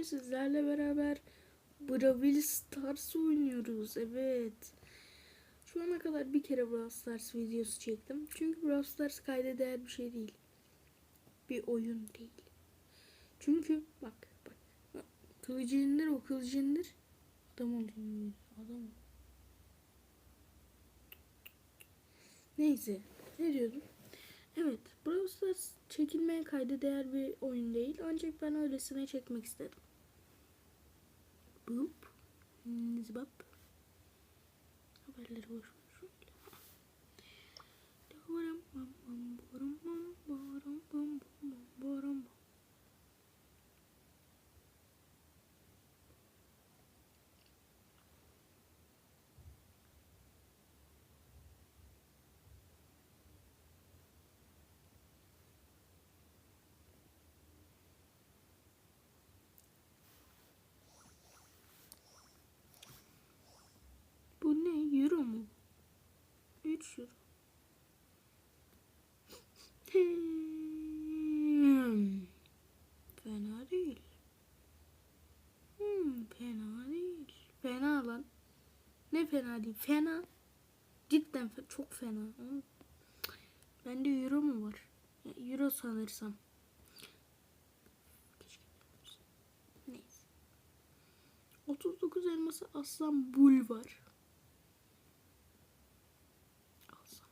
Bugün sizlerle beraber Brawl Stars oynuyoruz. Evet. Şu ana kadar bir kere Brawl Stars videosu çektim. Çünkü Brawl Stars kayda değer bir şey değil. Bir oyun değil. Çünkü bak bak. bak. Kılıcı indir o kılıcı indir. Adam oluyor. Adam ol. Neyse. Ne diyordum? Evet. Brawl Stars çekilmeye kayda değer bir oyun değil. Ancak ben öylesine çekmek istedim. Boop. Zıbap. Haberleri boş ver. Borum bam bam, borum bam, borum bam bam, borum bam. Bu ne? Euro mu? 3 euro. Hmm. Fena değil. Hmm, fena değil. Fena lan. Ne fena değil. Fena. Cidden fe- çok fena. Bende euro mu var? Euro sanırsam. Neyse. 39 elması aslan bul var. Alsam.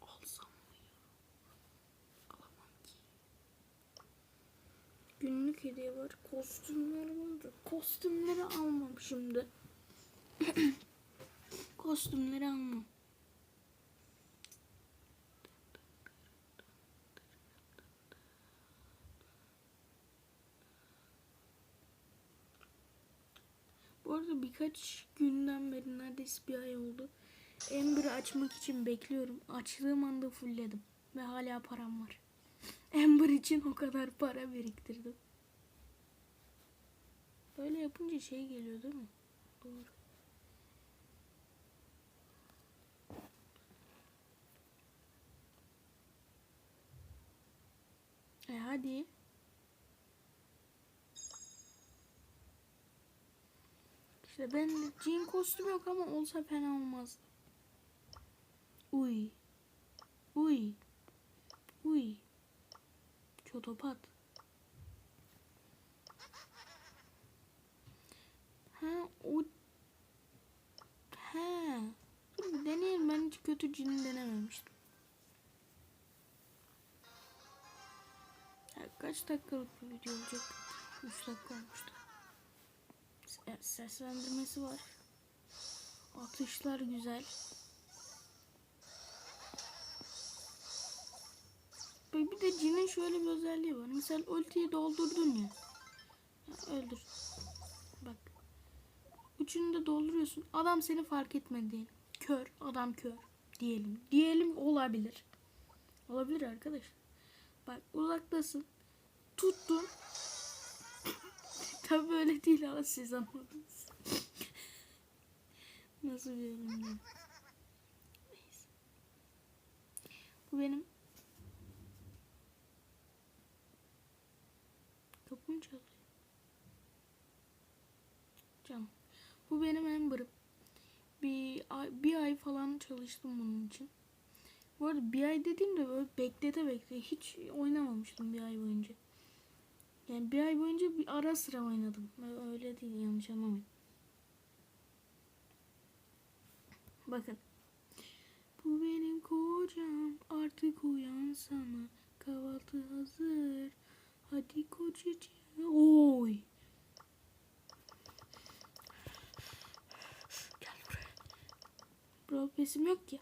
Alsam mı ya? Alamam ki. Günlük hediye var. Kostümler var da. Kostümleri almam şimdi. Kostümleri almam. Bu arada birkaç günden beri neredeyse bir ay oldu. Ember'ı açmak için bekliyorum. Açtığım anda fullledim. Ve hala param var. Ember için o kadar para biriktirdim. Böyle yapınca şey geliyor değil mi? Doğru. E hadi. İşte ben jean kostümü yok ama olsa fena olmazdı. Uy. Uy. Uy. Çotopat. Ha o Ha. Dur bir deneyelim. Ben hiç kötü cini denememiştim. Ya kaç dakikalık bir video olacak? 3 dakika olmuştu. Se- Seslendirmesi var. Atışlar güzel. Bak bir de cinin şöyle bir özelliği var. Mesela ultiyi doldurdun ya. ya öldür. Bak. Üçünü de dolduruyorsun. Adam seni fark etmedi. Kör. Adam kör. Diyelim. Diyelim olabilir. Olabilir arkadaş. Bak uzaktasın. Tuttun. Tabii öyle değil ama siz anladınız. Nasıl bir yorum ya? Neyse. Bu benim Kapım çalıyor. Canım. Bu benim Amber'ım. Bir bir ay çalıştım bunun için. Bu arada bir ay dediğimde böyle beklete beklete hiç oynamamıştım bir ay boyunca. Yani bir ay boyunca bir ara sıra oynadım. Öyle değil yanlış anlamayın. Bakın. Bu benim kocam artık uyansana. Kahvaltı hazır. Hadi kocacığım. Oy. Gel buraya. Bro pesim yok ki.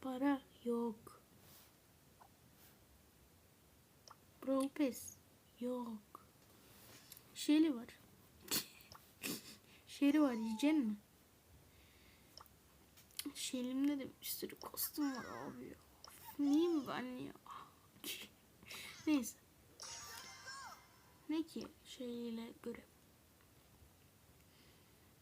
Para yok. Pass yok. Şeli var. Şeri var yiyecek mi? Şelimde de bir sürü kostüm var abi ya. Neyim ben ya? Neyse. Ne ki şeyle göre?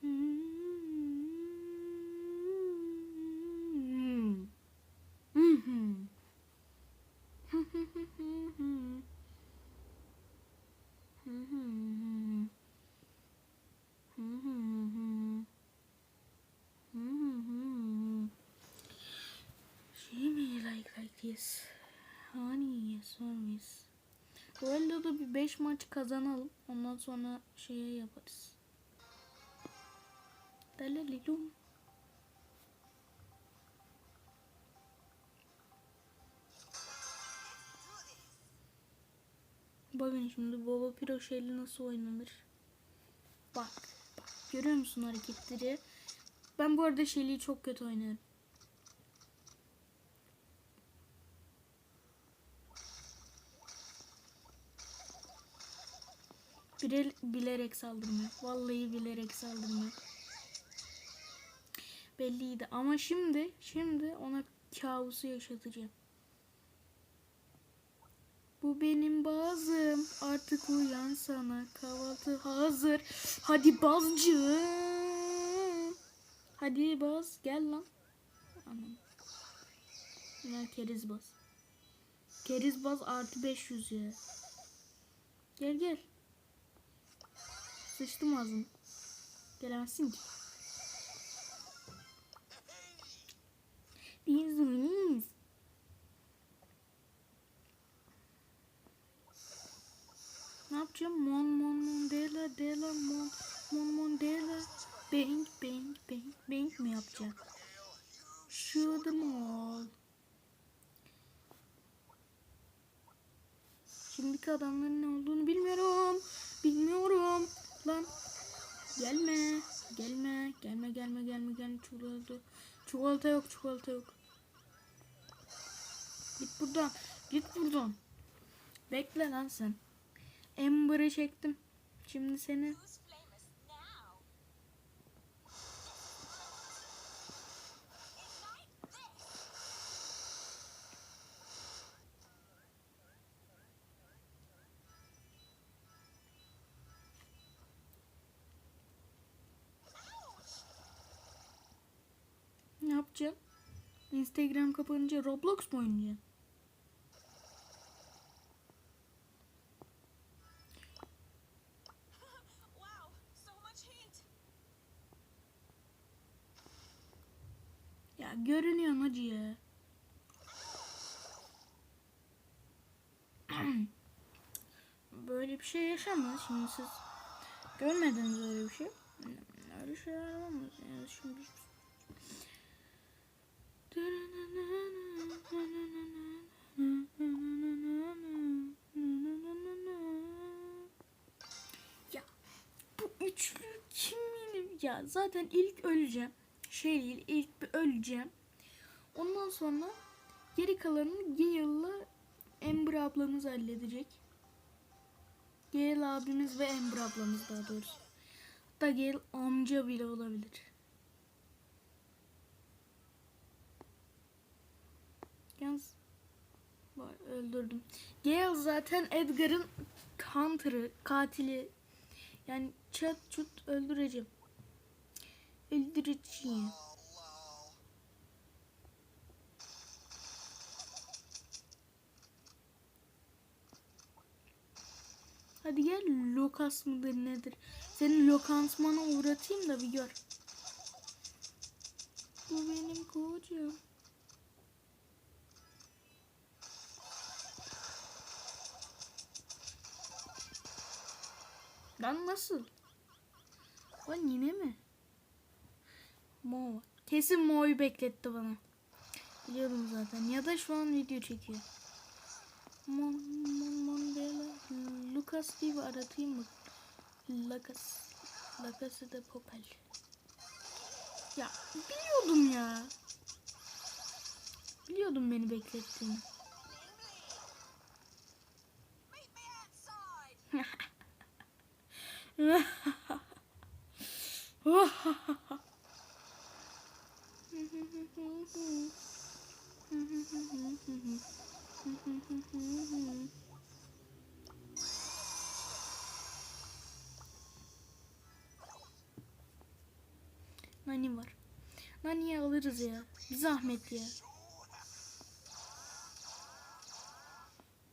Hmm. service. Hani service. Duello'da bir 5 maç kazanalım. Ondan sonra şeye yaparız. Dalalilum. Bakın şimdi Baba Piro şeyle nasıl oynanır. Bak. Bak. Görüyor musun hareketleri? Ben bu arada Shelly'i çok kötü oynarım. Bile, bilerek saldırmıyor. Vallahi bilerek saldırmıyor. Belliydi ama şimdi şimdi ona kabusu yaşatacağım. Bu benim bazım. Artık uyan sana. Kahvaltı hazır. Hadi bazcı. Hadi baz. Gel lan. Anam. Ya keriz baz. Keriz baz artı 500 ya. Gel gel. Sıçtım ağzını. Gelemezsin ki. Ne yapacağım? Mon mon mon dela dela mon mon mon dela bang bang bang bang mi yapacağım? Shoot them all. Şimdiki adamların ne olduğunu bilmiyorum. Bilmiyorum. Lan. Gelme. Gelme. Gelme gelme gelme gelme. Çikolata. Çikolata yok çikolata yok. Git buradan. Git buradan. Bekle lan sen. Ember'ı çektim. Şimdi seni ne yapacağım? Instagram kapanınca Roblox mu heat! Ya görünüyorsun hacı ya. Böyle bir şey yaşamaz şimdi siz. Görmediniz öyle bir şey. Öyle şeyler olmaz. Yani şimdi Ya bu üçlü kim bilir? Ya zaten ilk öleceğim. Şey değil ilk bir öleceğim. Ondan sonra geri kalanını Gale'la Ember ablamız halledecek. Gale abimiz ve Ember ablamız daha doğrusu. Hatta Gale amca bile olabilir. Yalnız öldürdüm. Gale zaten Edgar'ın Hunter'ı, katili. Yani çat çut öldüreceğim. Öldüreceğim. Hadi gel Lokas mıdır nedir? Seni lokansmana uğratayım da bir gör. Bu benim kocam. Lan nasıl? Lan yine mi? Mo. Kesin Mo'yu bekletti bana. Biliyordum zaten. Ya da şu an video çekiyor. Mon, mon, Mandela. Lucas diye bir aratayım mı? Lucas. Lucas de Popel. Ya biliyordum ya. Biliyordum beni beklettiğini. Nani var. Nani'yi alırız ya. Bir zahmet ya.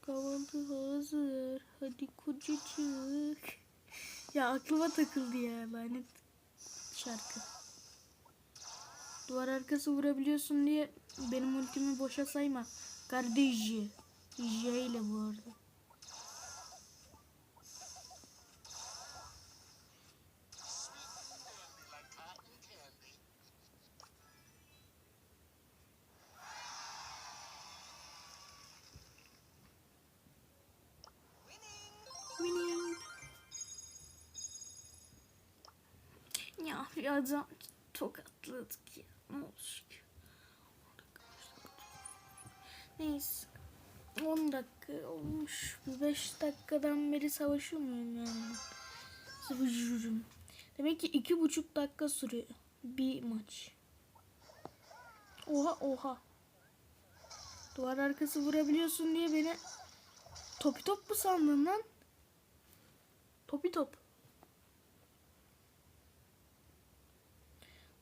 Kahvaltı hazır. Hadi kocacık. Ya aklıma takıldı ya lanet şarkı. Duvar arkası vurabiliyorsun diye benim ultimi boşa sayma. Kardeşi. J ile bu arada. Ya birazdan tokatladık ya. Ne olacak? Neyse. 10 dakika olmuş. 5 dakikadan beri savaşıyor muyum yani? Savaşıyorum. Demek ki iki buçuk dakika sürüyor. Bir maç. Oha oha. Duvar arkası vurabiliyorsun diye beni topi top mu sandın lan? Topi top.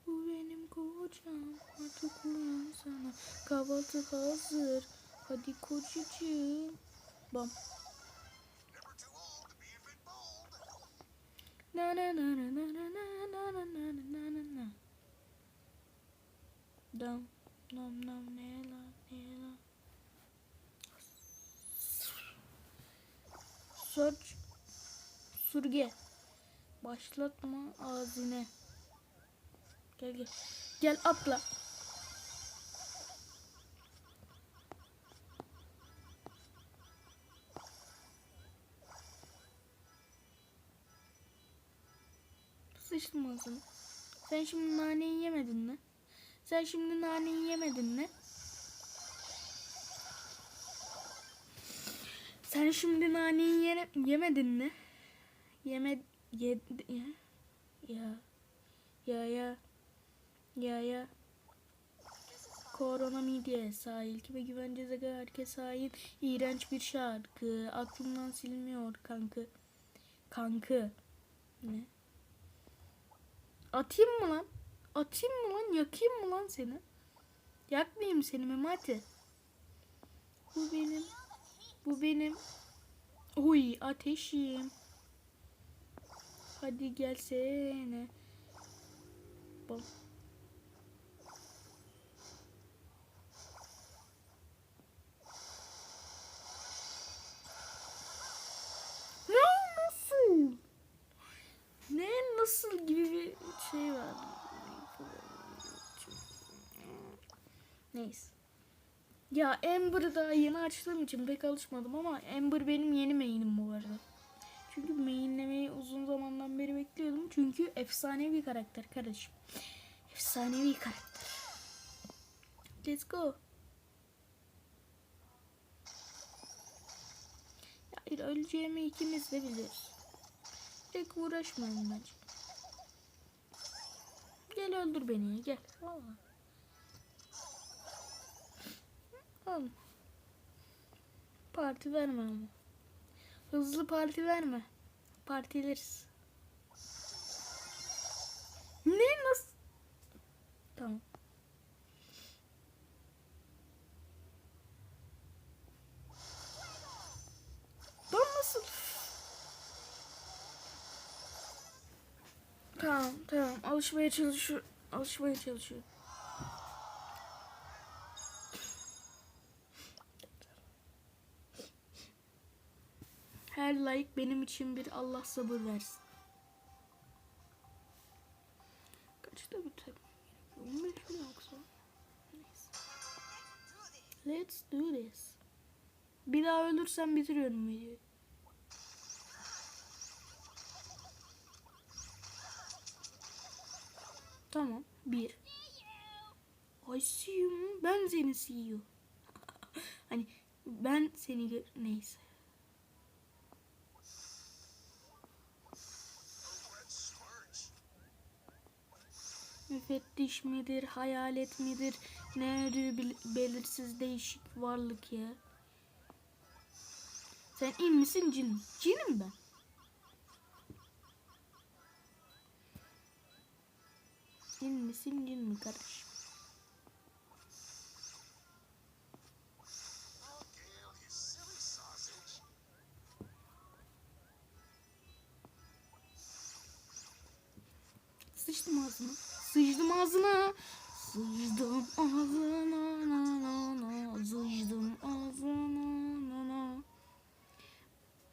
Bu benim kocam artık uyan sana kahvaltı hazır hadi kocacığım bam na na na na na na na na na na na na dam nam nam ne la ne la Search Sürge Başlatma ağzine Gel gel. Gel atla. Sıçtım ağzına. Sen şimdi naneyi yemedin mi? Sen şimdi naneyi yemedin mi? Sen şimdi naneyi yene- yemedin mi? Yeme ye, ya ya ya ya ya ya. Korona midye sahil. Ve güvence zaga herkes sahil. İğrenç bir şarkı. Aklımdan silmiyor kankı kankı ne? Atayım mı lan? Atayım mı lan? Yakayım mı lan seni? Yakmayayım seni Memati. Bu benim. Bu benim. Uy ateşim. Hadi gelsene. Bom. Ne nasıl? Ne nasıl gibi bir şey var. Neyse. Ya Amber'ı daha yeni açtığım için pek alışmadım ama Amber benim yeni main'im bu arada. Çünkü mainlemeyi uzun zamandan beri bekliyordum. Çünkü efsanevi bir karakter kardeşim. Efsanevi karakter. Let's go. Hayır öleceğimi ikimiz de biliyoruz. Pek uğraşmayın bence. Gel öldür beni gel. Valla. Oğlum. Parti verme ama. Hızlı parti verme. Partileriz. Ne nasıl? Tamam. Nasıl? Tamam tamam alışmaya çalışıyor. Alışmaya çalışıyor. Like benim için bir Allah sabır versin. Kaçta biter? 15 mi. Let's do this. Bir daha ölürsem bitiriyorum videoyu. Tamam. Bir. I see you. Ben seni see you. hani ben seni. Neyse. Müfettiş midir, hayalet midir, ne ödüğü belirsiz değişik varlık ya. Sen in misin cin? Cinim ben. İn misin cin mi kardeşim? Sıçtım ağzına. Sıçtım ağzına. Sıçdım ağzına na na na Sıçdım ağzına na na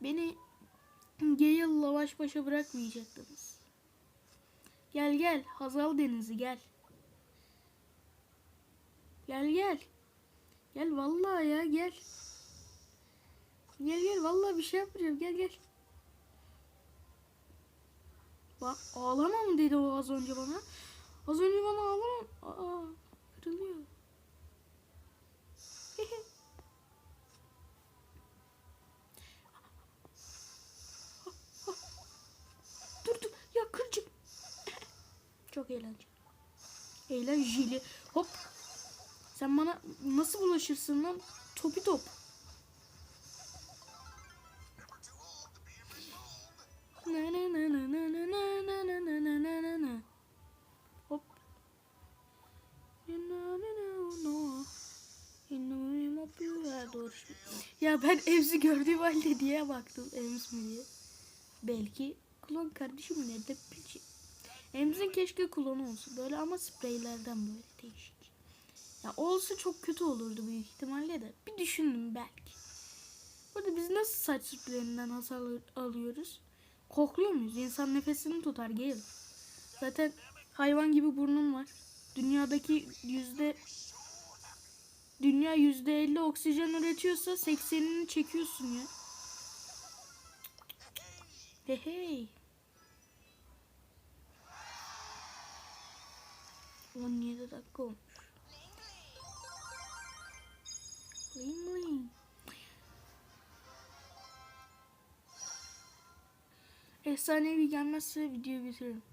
Beni Gale'la baş başa bırakmayacaktınız. Gel gel Hazal Denizi gel. Gel gel. Gel vallahi ya gel. Gel gel vallahi bir şey yapmayacağım gel gel. Bak ağlama mı dedi o az önce bana. Az önce bana ağlama. Aa kırılıyor. dur dur ya kırcık. Çok eğlenceli. Eğlenceli. Hop. Sen bana nasıl bulaşırsın lan? Topi top. Ya ben Ems'i gördüğüm halde diye baktım Ems mi diye. Belki klon kardeşim nerede bileceğim. Ems'in keşke klonu olsun böyle ama spreylerden böyle değişik. Ya olsa çok kötü olurdu büyük ihtimalle de. Bir düşündüm belki. Burada biz nasıl saç spreyinden hasar al- alıyoruz? Kokluyor muyuz? İnsan nefesini tutar gel. Zaten hayvan gibi burnum var. Dünyadaki yüzde dünya yüzde elli oksijen üretiyorsa 80'ini çekiyorsun ya. Hey hey. 17 dakika olmuş. Bling bling. Efsanevi gelmezse videoyu bitiririm.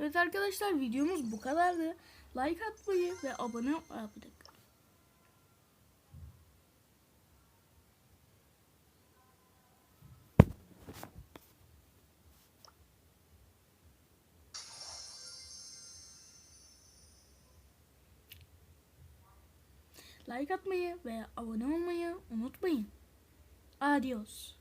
Evet arkadaşlar videomuz bu kadardı. Like atmayı ve abone olmayı. Like atmayı ve abone olmayı unutmayın. Adios.